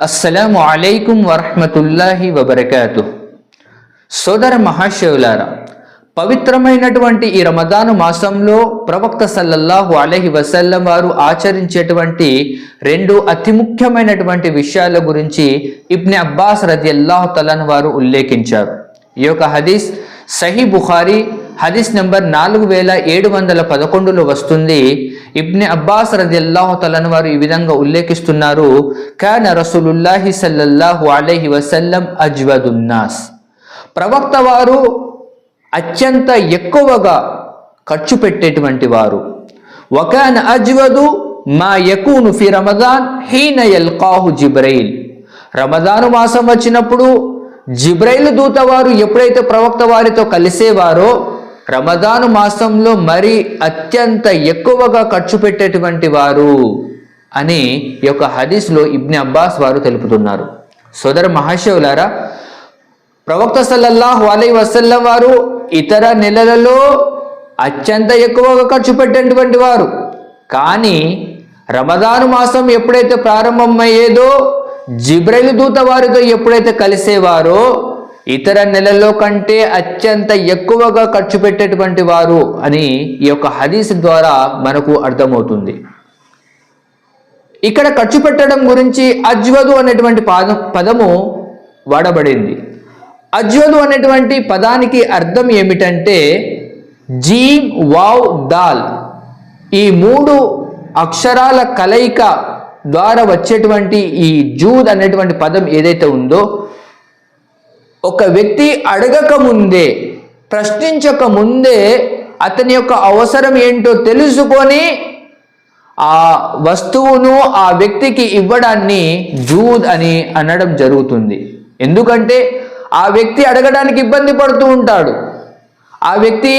అస్సలం అలైకుం వరహమతుల్లాహి వబర్కాతు సోదర మహాశివులారా పవిత్రమైనటువంటి ఈ రమదాను మాసంలో ప్రవక్త సల్లల్లాహు అలహి వసల్లం వారు ఆచరించేటువంటి రెండు అతి ముఖ్యమైనటువంటి విషయాల గురించి ఇబ్ని అబ్బాస్ రది అల్లాహు తలన్ వారు ఉల్లేఖించారు. ఈ యొక్క హదీస్ సహీ బుఖారీ హదీస్ నెంబర్ నాలుగు వేల ఏడు వందల పదకొండులో వస్తుంది. ఇబ్ని అబ్బాస్ రది అల్లాహు వారు ఈ విధంగా ఉల్లేఖిస్తున్నారు. కాన రసూలుల్లాహి సల్లల్లాహు అలైహి వసల్లం అజ్వదున్నాస్ ప్రవక్త వారు అత్యంత ఎక్కువగా ఖర్చు పెట్టేటువంటి వారు. వకాన అజ్వదు మా యకూను ఫి రమదాన్ హీన ఎల్కాహు జిబ్రైల్. రమదాను మాసం వచ్చినప్పుడు జిబ్రైలు దూత వారు ఎప్పుడైతే ప్రవక్త వారితో కలిసేవారో రమదాను మాసంలో మరి అత్యంత ఎక్కువగా ఖర్చు పెట్టేటువంటి వారు అని ఈ యొక్క హదీస్లో ఇబ్ని అబ్బాస్ వారు తెలుపుతున్నారు. సోదర మహాశివులారా ప్రవక్త సల్లల్లాహు అలై వసల్లం వారు ఇతర నెలలలో అత్యంత ఎక్కువగా ఖర్చు పెట్టేటువంటి వారు. కానీ రమదాను మాసం ఎప్పుడైతే ప్రారంభమయ్యేదో జిబ్రైలు దూత వారితో ఎప్పుడైతే కలిసేవారో ఇతర నెలల్లో కంటే అత్యంత ఎక్కువగా ఖర్చు పెట్టేటువంటి వారు అని ఈ యొక్క హదీస్ ద్వారా మనకు అర్థమవుతుంది. ఇక్కడ ఖర్చు పెట్టడం గురించి అజ్వదు అనేటువంటి పాదం పదము వాడబడింది. అజ్వదు అనేటువంటి పదానికి అర్థం ఏమిటంటే జీమ్ వావ్ దాల్ ఈ మూడు అక్షరాల కలయిక ద్వారా వచ్చేటువంటి ఈ జూద్ అనేటువంటి పదం ఏదైతే ఉందో ఒక వ్యక్తి అడగక ముందే ప్రశ్నించక ముందే అతని యొక్క అవసరం ఏంటో తెలుసుకొని ఆ వస్తువును ఆ వ్యక్తికి ఇవ్వడాన్ని జూద్ అని అనడం జరుగుతుంది. ఎందుకంటే ఆ వ్యక్తి అడగడానికి ఇబ్బంది పడుతూ ఉంటాడు. ఆ వ్యక్తి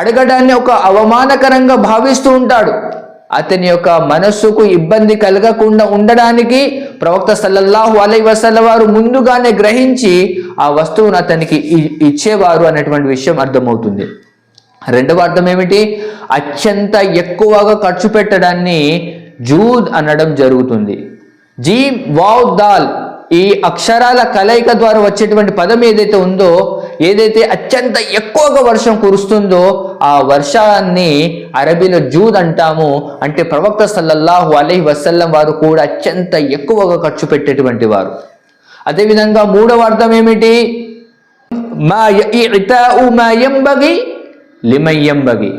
అడగడాన్ని ఒక అవమానకరంగా భావిస్తూ ఉంటాడు. అతని యొక్క మనస్సుకు ఇబ్బంది కలగకుండా ఉండడానికి ప్రవక్త సల్లల్లాహు అలై వసల్ల వారు ముందుగానే గ్రహించి ఆ వస్తువును అతనికి ఇచ్చేవారు అనేటువంటి విషయం అర్థమవుతుంది. రెండవ అర్థం ఏమిటి? అత్యంత ఎక్కువగా ఖర్చు పెట్టడాన్ని జూద్ అనడం జరుగుతుంది. జీ వావ్ దాల్ ఈ అక్షరాల కలయిక ద్వారా వచ్చేటువంటి పదం ఏదైతే ఉందో ఏదైతే అత్యంత ఎక్కువగా వర్షం కురుస్తుందో ఆ వర్షాన్ని అరబీలో జూద్ అంటాము. అంటే ప్రవక్త సల్లల్లాహు అలహి వసల్లం వారు కూడా అత్యంత ఎక్కువగా ఖర్చు పెట్టేటువంటి వారు. అదేవిధంగా మూడవ అర్థం ఏమిటి? మా ఇతాఉ మా లిమయ్యంబగి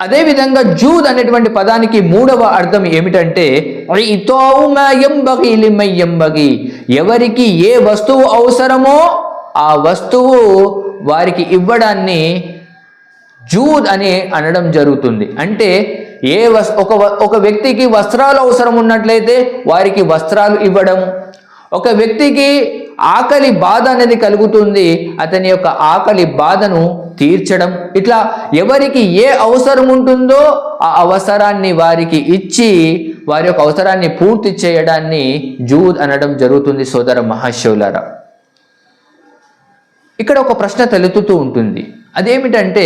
అదేవిధంగా జూద్ అనేటువంటి పదానికి మూడవ అర్థం ఏమిటంటే ఇతాఉ లిమయ్యంబగి ఎవరికి ఏ వస్తువు అవసరమో ఆ వస్తువు వారికి ఇవ్వడాన్ని జూద్ అని అనడం జరుగుతుంది. అంటే ఏ వస్ ఒక వ- ఒక వ్యక్తికి వస్త్రాలు అవసరం ఉన్నట్లయితే వారికి వస్త్రాలు ఇవ్వడం. ఒక వ్యక్తికి ఆకలి బాధ అనేది కలుగుతుంది అతని యొక్క ఆకలి బాధను తీర్చడం. ఇట్లా ఎవరికి ఏ అవసరం ఉంటుందో ఆ అవసరాన్ని వారికి ఇచ్చి వారి యొక్క అవసరాన్ని పూర్తి చేయడాన్ని జూద్ అనడం జరుగుతుంది సోదర మహాశివులారా. ఇక్కడ ఒక ప్రశ్న తలెత్తుతూ ఉంటుంది. అదేమిటంటే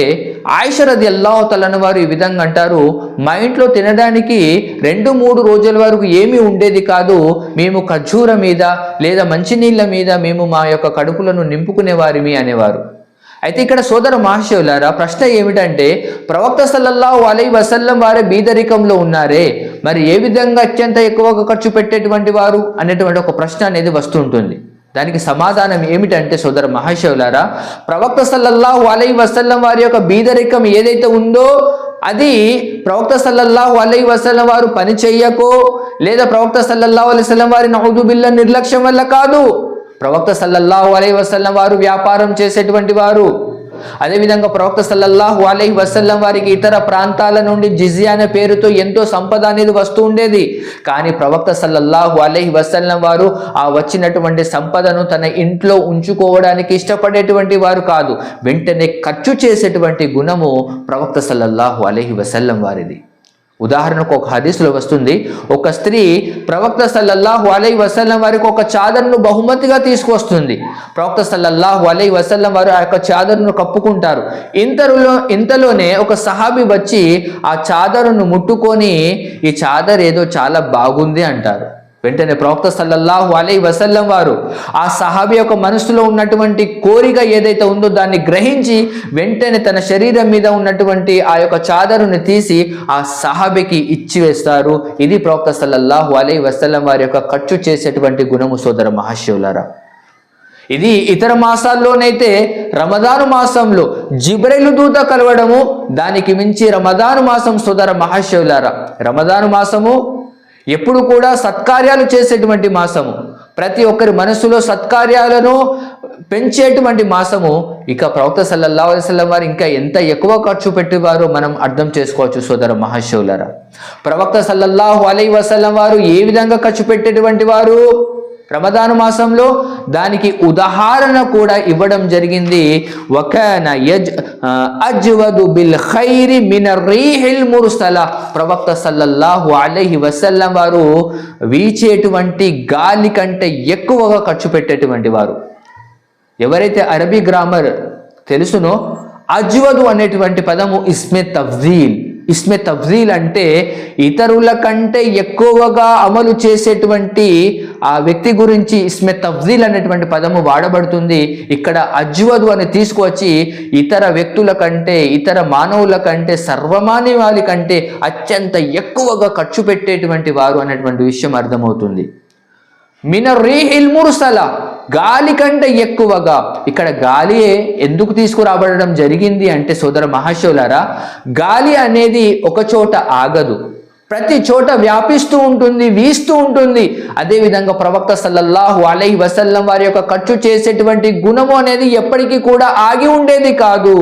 ఆయుషరది అల్లాహతలను వారు ఈ విధంగా అంటారు మా ఇంట్లో తినడానికి రెండు మూడు రోజుల వరకు ఏమీ ఉండేది కాదు. మేము ఖర్జూర మీద లేదా మంచినీళ్ళ మీద మేము మా యొక్క కడుపులను నింపుకునే వారిమి అనేవారు. అయితే ఇక్కడ సోదర మహాశివులారా ప్రశ్న ఏమిటంటే ప్రవక్త సల్లల్లాహు అలై వసల్లం వారే బీదరికంలో ఉన్నారే. మరి ఏ విధంగా అత్యంత ఎక్కువగా ఖర్చు పెట్టేటువంటి వారు అనేటువంటి ఒక ప్రశ్న అనేది వస్తుంటుంది దానికి సమాధానం ఏమిటంటే సోదర మహాశివులారా ప్రవక్త సల్లల్లాహు అలై వసల్లం వారి యొక్క బీదరికం ఏదైతే ఉందో అది ప్రవక్త సల్లల్లాహు అలై వసల్లం వారు పని చెయ్యకో లేదా ప్రవక్త సల్లల్లాహు అలై వసల్లం వారి నౌదుబిల్ల నిర్లక్ష్యం వల్ల కాదు. ప్రవక్త సల్లల్లాహు అలై వసల్లం వారు వ్యాపారం చేసేటువంటి వారు అదేవిధంగా ప్రవక్త సల్లల్లాహు అలైహి వసల్లం వారికి ఇతర ప్రాంతాల నుండి జిజియా అనే పేరుతో ఎంతో సంపద అనేది వస్తూ ఉండేది. కానీ ప్రవక్త సల్లల్లాహు అలైహి వసల్లం వారు ఆ వచ్చినటువంటి సంపదను తన ఇంట్లో ఉంచుకోవడానికి ఇష్టపడేటువంటి వారు కాదు. వెంటనే ఖర్చు చేసేటువంటి గుణము ప్రవక్త సల్లల్లాహు అలైహి వసల్లం వారిది. ఉదాహరణకు ఒక హదీస్లో వస్తుంది ఒక స్త్రీ ప్రవక్త సల్లల్లాహు అలై వసల్లం వారికి ఒక చాదర్ను బహుమతిగా తీసుకొస్తుంది. ప్రవక్త సల్లల్లాహు అలై వసల్లం వారు ఆ యొక్క చాదరును కప్పుకుంటారు. ఇంతలో ఇంతలోనే ఒక సహాబి వచ్చి ఆ చాదరును ముట్టుకొని ఈ చాదర్ ఏదో చాలా బాగుంది అంటారు. వెంటనే ప్రవక్త సల్లల్లాహు అలై వసల్లం వారు ఆ సహాబి యొక్క మనసులో ఉన్నటువంటి కోరిక ఏదైతే ఉందో దాన్ని గ్రహించి వెంటనే తన శరీరం మీద ఉన్నటువంటి ఆ యొక్క చాదరుని తీసి ఆ సహాబికి ఇచ్చివేస్తారు. ఇది ప్రవక్త సల్లల్లాహు అలై వసల్లం వారి యొక్క ఖర్చు చేసేటువంటి గుణము సోదర మహాశివులారా. ఇది ఇతర మాసాల్లోనైతే రమదాను మాసంలో జిబ్రెలు దూత కలవడము దానికి మించి రమదాను మాసం సోదర మహాశివులారా. రమదాను మాసము ఎప్పుడు కూడా సత్కార్యాలు చేసేటువంటి మాసము. ప్రతి ఒక్కరి మనసులో సత్కార్యాలను పెంచేటువంటి మాసము. ఇక ప్రవక్త సల్లల్లా అలైవల్లం వారు ఇంకా ఎంత ఎక్కువ ఖర్చు పెట్టేవారో మనం అర్థం చేసుకోవచ్చు సోదర మహాశివులరా. ప్రవక్త సల్లల్లాహు అలై వసలం వారు ఏ విధంగా ఖర్చు పెట్టేటువంటి వారు? రమదాను మాసంలో దానికి ఉదాహరణ కూడా ఇవ్వడం జరిగింది. వకన యజ్ అజ్వదు బిల్ ఖైరి మిన రీహిల్ మురుసల. ప్రవక్త సల్లల్లాహు అలహి వసల్లం వారు వీచేటువంటి గాలి కంటే ఎక్కువగా ఖర్చు పెట్టేటువంటి వారు. ఎవరైతే అరబీ గ్రామర్ తెలుసునో అజ్వదు అనేటువంటి పదము ఇస్మే తఫ్జీల్. ఇస్మే తఫ్జీల్ అంటే ఇతరుల కంటే ఎక్కువగా అమలు చేసేటువంటి ఆ వ్యక్తి గురించి ఇస్మే తఫ్జీల్ అనేటువంటి పదము వాడబడుతుంది. ఇక్కడ అజ్వదు అని తీసుకువచ్చి ఇతర వ్యక్తుల కంటే ఇతర మానవుల కంటే సర్వమాని వారి కంటే అత్యంత ఎక్కువగా ఖర్చు పెట్టేటువంటి వారు అనేటువంటి విషయం అర్థమవుతుంది. మిన రీహిల్ మురుసలా. గాలి కంటే ఎక్కువగా. ఇక్కడ గాలియే ఎందుకు తీసుకురాబడడం జరిగింది అంటే సోదర మహాశివులారా గాలి అనేది ఒక చోట ఆగదు. ప్రతి చోట వ్యాపిస్తూ ఉంటుంది వీస్తూ ఉంటుంది. అదేవిధంగా ప్రవక్త సల్లల్లాహు అలై వసల్లం వారి యొక్క ఖర్చు చేసేటువంటి గుణము అనేది ఎప్పటికీ కూడా ఆగి ఉండేది కాదు.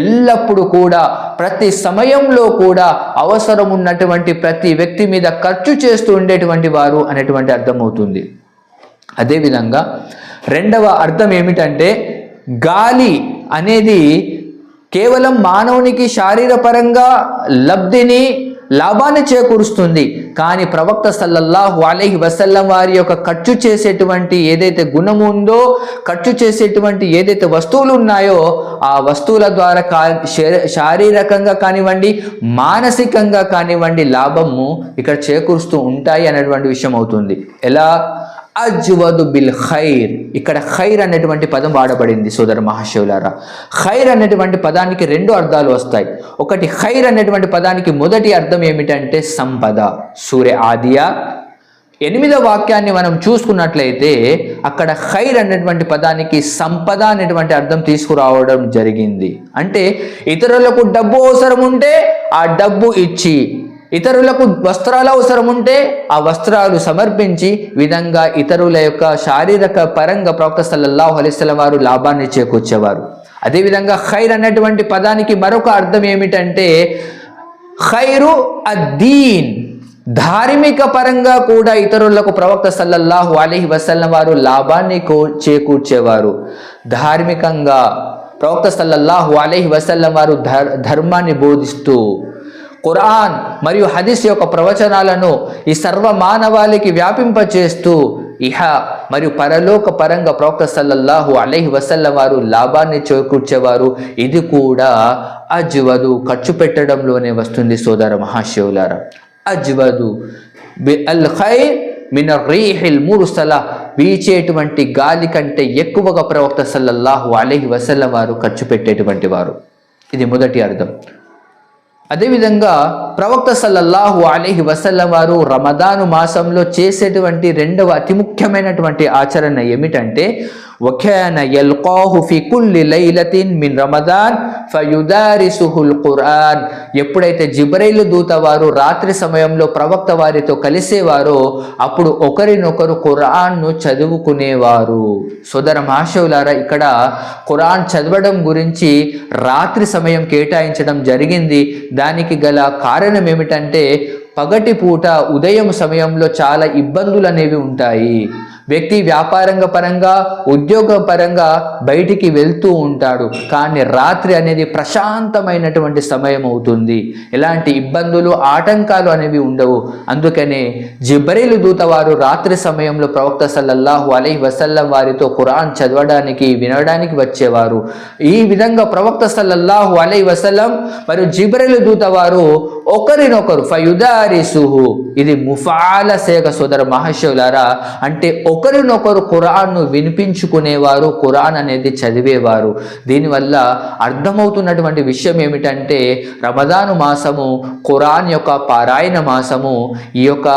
ఎల్లప్పుడూ కూడా ప్రతి సమయంలో కూడా అవసరం ఉన్నటువంటి ప్రతి వ్యక్తి మీద ఖర్చు చేస్తూ ఉండేటువంటి వారు అనేటువంటి అర్థమవుతుంది. అదేవిధంగా రెండవ అర్థం ఏమిటంటే గాలి అనేది కేవలం మానవునికి శారీరపరంగా లబ్ధిని లాభాన్ని చేకూరుస్తుంది. కానీ ప్రవక్త సల్లల్లాహు అలహి వసల్లం వారి యొక్క ఖర్చు చేసేటువంటి ఏదైతే గుణము ఉందో ఖర్చు చేసేటువంటి ఏదైతే వస్తువులు ఉన్నాయో ఆ వస్తువుల ద్వారా కా శరీ- శారీరకంగా కానివ్వండి మానసికంగా కానివ్వండి లాభము ఇక్కడ చేకూరుస్తూ ఉంటాయి అనేటువంటి విషయం అవుతుంది. ఎలా? అజ్వదు బిల్ ఖైర్. ఇక్కడ ఖైర్ అనేటువంటి పదం వాడబడింది సోదర మహాశివులారా. ఖైర్ అనేటువంటి పదానికి రెండు అర్థాలు వస్తాయి. ఒకటి ఖైర్ అనేటువంటి పదానికి మొదటి అర్థం ఏమిటంటే సంపద. సూర్య ఆదియా. ఎనిమిదో వాక్యాన్ని మనం చూసుకున్నట్లయితే అక్కడ ఖైర్ అనేటువంటి పదానికి సంపద అనేటువంటి అర్థం తీసుకురావడం జరిగింది. అంటే ఇతరులకు డబ్బు అవసరం ఉంటే ఆ డబ్బు ఇచ్చి ఇతరులకు వస్త్రాలు అవసరం ఉంటే ఆ వస్త్రాలు సమర్పించి విధంగా ఇతరుల యొక్క శారీరక పరంగా ప్రవక్త సల్లల్లాహు అలైస్లం వారు లాభాన్ని చేకూర్చేవారు. అదేవిధంగా ఖైర్ అనేటువంటి పదానికి మరొక అర్థం ఏమిటంటే ఖైరు అద్దీన్. ధార్మిక పరంగా కూడా ఇతరులకు ప్రవక్త సల్లల్లాహు అలీహి వసల్లం వారు లాభాన్ని కూ- చేకూర్చేవారు. ధార్మికంగా ప్రవక్త సల్లల్లాహు అలీహి వసల్లం వారు ధర్ ధర్మాన్ని బోధిస్తూ ఖురాన్ మరియు హదీస్ యొక్క ప్రవచనాలను ఈ సర్వ మానవాళికి వ్యాపింపచేస్తూ ఇహ మరియు పరలోక పరంగా ప్రవక్త సల్లల్లాహు అలైహి వసల్ల వారు లాభాన్ని చేకూర్చేవారు. ఇది కూడా అజ్వదు ఖర్చు పెట్టడంలోనే వస్తుంది సోదర మహాశివులారా. అజ్వదు అల్ ఖైర్ మిన రీహిల్ మురుసల వీచేటువంటి గాలి కంటే ఎక్కువగా ప్రవక్త సల్లల్లాహు అలహి వసల్ల వారు ఖర్చు పెట్టేటువంటి వారు. ఇది మొదటి అర్థం. అదేవిధంగా ప్రవక్త సల్లల్లాహు అలీహి వసల్లం వారు రమదాను మాసంలో చేసేటువంటి రెండవ అతి ముఖ్యమైనటువంటి ఆచరణ ఏమిటంటే వఖాన యల్కాహు ఫి కుల్లి లైలతిన్ మిన్ రమదాన్ ఫయుదారిసుహుల్ ఖురాన్ ఎప్పుడైతే జిబ్రైలు దూత వారు రాత్రి సమయంలో ప్రవక్త వారితో కలిసేవారో అప్పుడు ఒకరినొకరు ఖురాన్ను చదువుకునేవారు. సోదర మహాశవులారా ఇక్కడ ఖురాన్ చదవడం గురించి రాత్రి సమయం కేటాయించడం జరిగింది. దానికి గల కారణం కారణం ఏమిటంటే పగటి పూట ఉదయం సమయంలో చాలా ఇబ్బందులు అనేవి ఉంటాయి. వ్యక్తి వ్యాపారంగ పరంగా ఉద్యోగ పరంగా బయటికి వెళ్తూ ఉంటాడు. కానీ రాత్రి అనేది ప్రశాంతమైనటువంటి సమయం అవుతుంది. ఎలాంటి ఇబ్బందులు ఆటంకాలు అనేవి ఉండవు. అందుకనే జిబ్రైలు దూత వారు రాత్రి సమయంలో ప్రవక్త సల్లల్లాహు అలై వసల్లం వారితో ఖురాన్ చదవడానికి వినడానికి వచ్చేవారు. ఈ విధంగా ప్రవక్త సల్లల్లాహు అలై వసల్లం మరియు జిబ్రైలు దూత వారు ఒకరినొకరు ఫయుదారిసుహు. ఇది ముఫాల సేక సోదర మహర్షులారా అంటే ఒకరినొకరు ఖురాన్ను వినిపించుకునేవారు ఖురాన్ అనేది చదివేవారు. దీనివల్ల అర్థమవుతున్నటువంటి విషయం ఏమిటంటే రమదాను మాసము ఖురాన్ యొక్క పారాయణ మాసము ఈ యొక్క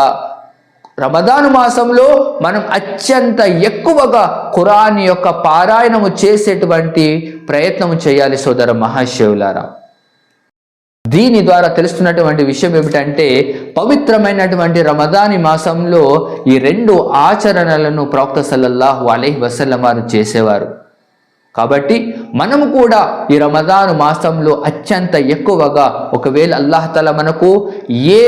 రమదాను మాసంలో మనం అత్యంత ఎక్కువగా ఖురాన్ యొక్క పారాయణము చేసేటువంటి ప్రయత్నం చేయాలి సోదర మహాశివులారా దీని ద్వారా తెలుస్తున్నటువంటి విషయం ఏమిటంటే పవిత్రమైనటువంటి రమదాని మాసంలో ఈ రెండు ఆచరణలను ప్రవక్త సల్లల్లాహు అలహి వసల్లం వారు చేసేవారు. కాబట్టి మనము కూడా ఈ రమదాను మాసంలో అత్యంత ఎక్కువగా ఒకవేళ అల్లాహతల మనకు ఏ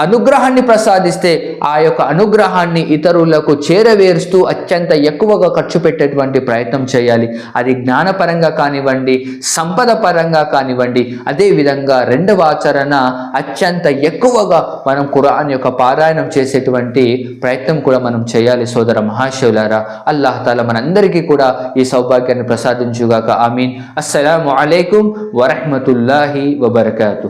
అనుగ్రహాన్ని ప్రసాదిస్తే ఆ యొక్క అనుగ్రహాన్ని ఇతరులకు చేరవేరుస్తూ అత్యంత ఎక్కువగా ఖర్చు పెట్టేటువంటి ప్రయత్నం చేయాలి. అది జ్ఞానపరంగా కానివ్వండి సంపద పరంగా కానివ్వండి అదేవిధంగా రెండవ ఆచరణ అత్యంత ఎక్కువగా మనం ఖురాన్ యొక్క పారాయణం చేసేటువంటి ప్రయత్నం కూడా మనం చేయాలి సోదర మహాశివులారా. అల్లాహ్ మనందరికీ కూడా ఈ సౌభాగ్యాన్ని ప్రసాదించుగాక ఆమీన్ అస్సలాము అలైకుం వరహమతుల్లాహి వబర్కాతు